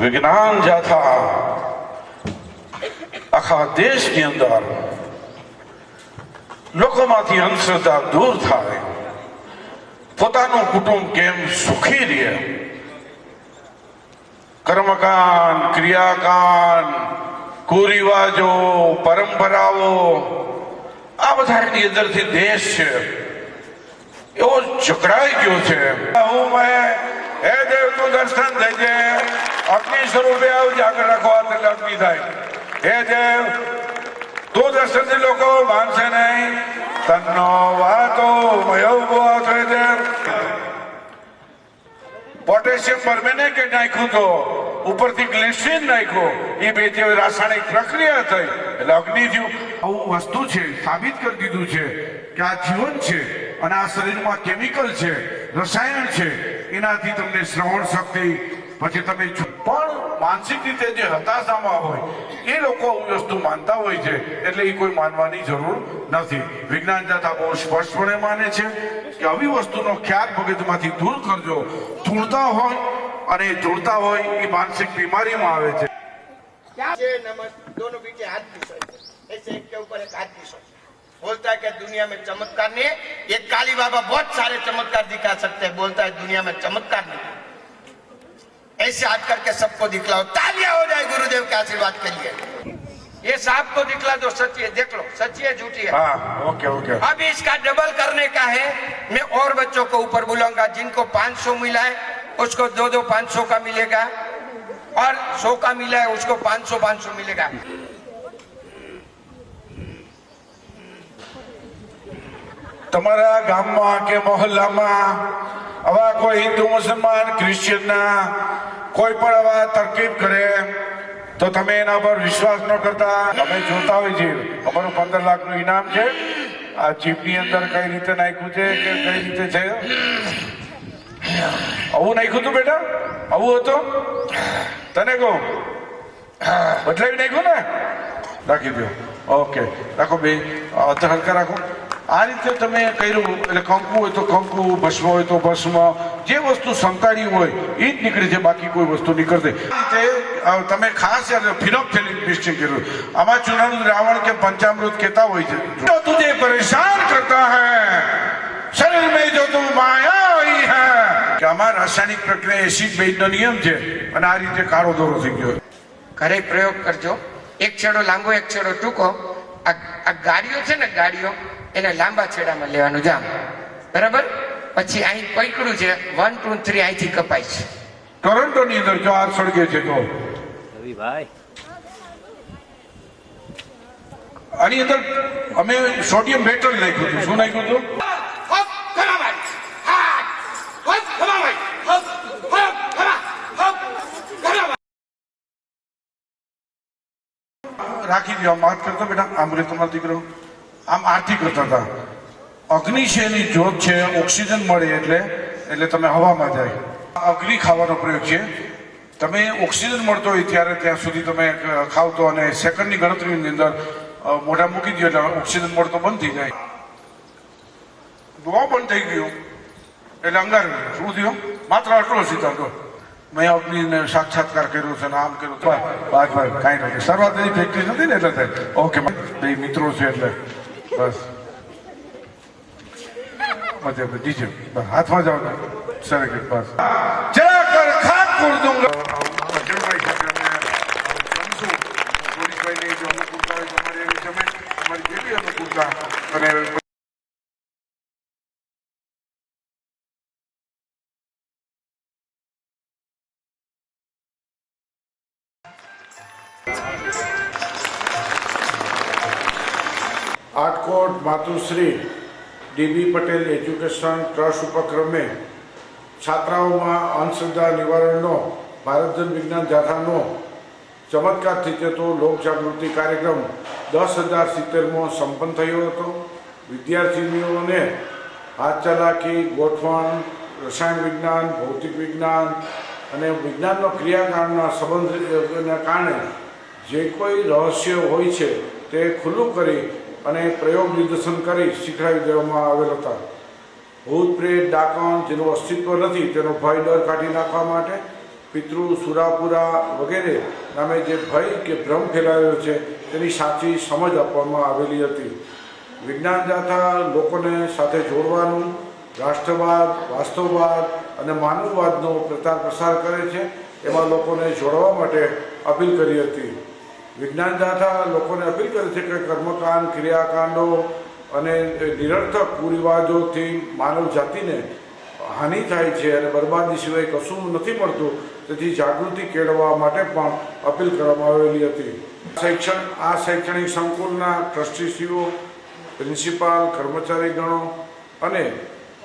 વિજ્ઞાન જાથા આખા દેશની અંદર લોકોમાંથી અંધશ્રદ્ધા દૂર થાય પોતાનું કુટુંબ કેમ સુખી રહે? કર્મકાંડ, ક્રિયાકાંડ, કુરિવાજો, પરંપરાઓ, આ બધાની અંદરથી દેશ છે. એવો જકડાઈ ગયો છે. હું મેં હે દેવ તું દર્શન દેજે. અગ્નિ સ્વરૂપે આવ જાગર રાખવા એટલે અગ્નિ થાય. હે દેવ, તું દર્શનથી લોકો માનશે નહીં. તન્નો વાતો મયો થયો છે. પોટેશિયમ પરમેનેટ નાખ્યું તો ઉપરથી ગ્લિસરીન નાખ્યું. એ બે જે રાસાયણિક પ્રક્રિયા થઈ, એટલે અગ્નિ થયું. આવું વસ્તુ છે, સાબિત કરી દીધું છે કે આ જીવન છે અને આ શરીરમાં કેમિકલ છે, રસાયણ છે. એનાથી તમને શ્રવણ શક્તિ પછી તમે જો- પણ માનસિક રીતે જે હતાશામાં હોય એ લોકો આવી વસ્તુ માનતા હોય છે એટલે એ કોઈ માનવાની જરૂર નથી વિજ્ઞાન જાતા બહુ સ્પષ્ટપણે માને છે કે આવી વસ્તુનો ખ્યાલ મગજમાંથી દૂર કરજો ધૂળતા હોય અને એ ધૂળતા હોય એ માનસિક બીમારીમાં આવે છે क्या ये नमक दोनों बीचे हाथ पीछो ऐसे एक के ऊपर एक हाथ पीछो बोलता है कि दुनिया में चमत्कार नहीं है ये काली बाबा बहुत सारे चमत्कार दिखा सकते हैं बोलता है दुनिया में चमत्कार नहीं है। ऐसे हाथ करके सबको दिखलाओ तालियां हो जाए गुरुदेव के आशीर्वाद के लिए ये सांप को दिखला दो सच्ची है देख लो सच्ची है झूठी है હા ઓકે ઓકે अब इसका डबल करने का है मैं और बच्चों को ऊपर बुलाऊंगा जिनको 500 मिला है उसको दो दो 500 का मिलेगा और 100 का मिला है उसको 500 500 मिलेगा તમારા ગામમાં કે મહોલ્લામાં આવા કોઈ હિન્દુ, મુસલમાન ક્રિશ્ચિયનના કોઈ પણ આવા તરકીબ કરે, તો તમે એના પર વિશ્વાસ ન કરતા. અમે જોતા હોય છે. અમારું પંદર લાખનું ઇનામ છે. આ જીપની અંદર કઈ રીતે નાખ્યું છે કે કઈ રીતે છે? આવું નાખ્યું હતું બેટા? આવું હતું? તને કહું. બદલાવી નાખ્યું ને? રાખી દો ઓકે. રાખો બે. હલકા રાખો. આ રીતે તમે કર્યું, એટલે કંકુ હોય તો કંકુ, ભસ્મ હોય તો ભસ્મ, જે વસ્તુ સંતાડી હોય એ જ નીકળે છે, બાકી કોઈ વસ્તુ નીકળશે આ રીતે તમે ખાસ ફિનોફેલિક મિસ્ટેક કર્યું. આમાં ચૂનાનું રાવણ કે પંચામૃત કહેતા હોય છે. તો તુજે પરેશાન કરતા હૈ, શરીર મેં જો તું માયા આવી હૈ. કે આમાં રાસાયણિક પ્રક્રિયા એસિડ બેઝનો નિયમ છે, અને આ રીતે કાળો દોરો થઈ ગયો. ઘરે પ્રયોગ કરજો. એક છેડો લાંબો, એક છેડો ટૂંકો. આ ગાડીઓ છે ને ગાડીઓ એને લાંબા છેડામાં લેવાનું જામ બરાબર? પછી અહીં પૈકડું છે વન ટુ થ્રી અહીંથી કપાય છે. ટોરન્ટોની અંદર જો આગ સળગે છે તો. રવિભાઈ આની અંદર અમે સોડિયમ બેટર નાખ્યું હતું. શું નાખ્યું હતું? રાખી દો વાત કરતો બેટા આમ રે તમારો દીકરો. આમ આરતી કરતા હતા અગ્નિ છે એની જ્યોત છે ઓક્સિજન મળે એટલે એટલે તમે હવામાં જાય અગ્નિ ખાવાનો પ્રયોગ છે તમે ઓક્સિજન મળતો હોય ત્યારે ત્યાં સુધી તમે ખાવ તો અને સેકન્ડની ગણતરીની અંદર મોઢા મૂકી દો એટલે ઓક્સિજન મળતો બંધ થઈ જાય બહુ બંધ થઈ ગયો એટલે અંગાર શું થયું માત્ર આટલો સિદ્ધાંતો મેં અગ્નિને સાક્ષાત્કાર કર્યો છે આમ કર્યું બસ બસ કાંઈ નથી શરૂઆત એની ફેક્ટરી નથી ને એટલે થાય ઓકે બે મિત્રો છે એટલે બસ. મજા બસ હાથમાં જાઓ ને સર કે બસ. જરા કર ખાક કર દઉંગા અર્જુનભાઈ આટકોટ માતુશ્રી ડીબી પટેલ એજ્યુકેશન ટ્રસ્ટ ઉપક્રમે છાત્રાઓમાં અંધશ્રદ્ધા નિવારણનો ભારતજન વિજ્ઞાન જાથાનો ચમત્કારથી થતો લોકજાગૃતિ કાર્યક્રમ દસ હજાર સિત્તેરમાં સંપન્ન થયો હતો. વિદ્યાર્થીનીઓને હાથ ચલાકી ગોઠવણ, રસાયણ વિજ્ઞાન, ભૌતિક વિજ્ઞાન અને વિજ્ઞાનનો ક્રિયાકાળના સંબંધના કારણે જે કોઈ રહસ્ય હોય છે તે ખુલ્લું કરી અને પ્રયોગ નિદર્શન કરી શીખડાવી દેવામાં આવેલ હતા. ભૂત પ્રેત ડાકણ, જેનું અસ્તિત્વ નથી, તેનો ભય ડર કાઢી નાખવા માટે પિતૃ સુરાપુરા વગેરે નામે જે ભય કે ભ્રમ ફેલાયો છે, તેની સાચી સમજ આપવામાં આવેલી હતી. વિજ્ઞાન જાથા લોકોને સાથે જોડવાનું, રાષ્ટ્રવાદ, વાસ્તવવાદ અને માનવવાદનો પ્રચાર પ્રસાર કરે છે, એમાં લોકોને જોડવા માટે અપીલ કરી હતી. વિજ્ઞાન જાથા લોકોને અપીલ કરે છે કે કર્મકાંડ, ક્રિયાકાંડો અને નિરર્થક કુરિવાજોથી માનવ જાતિને હાનિ થાય છે અને બરબાદી સિવાય કશું નથી મળતું. તેથી જાગૃતિ કેળવવા માટે પણ અપીલ કરવામાં આવેલી હતી. શૈક્ષણ, આ શૈક્ષણિક સંકુલના ટ્રસ્ટીશ્રીઓ પ્રિન્સિપાલ, કર્મચારીગણો અને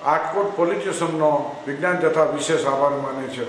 આટકોટ પોલીસ સ્ટેશનનો વિજ્ઞાન તથા વિશેષ આભાર માને છે.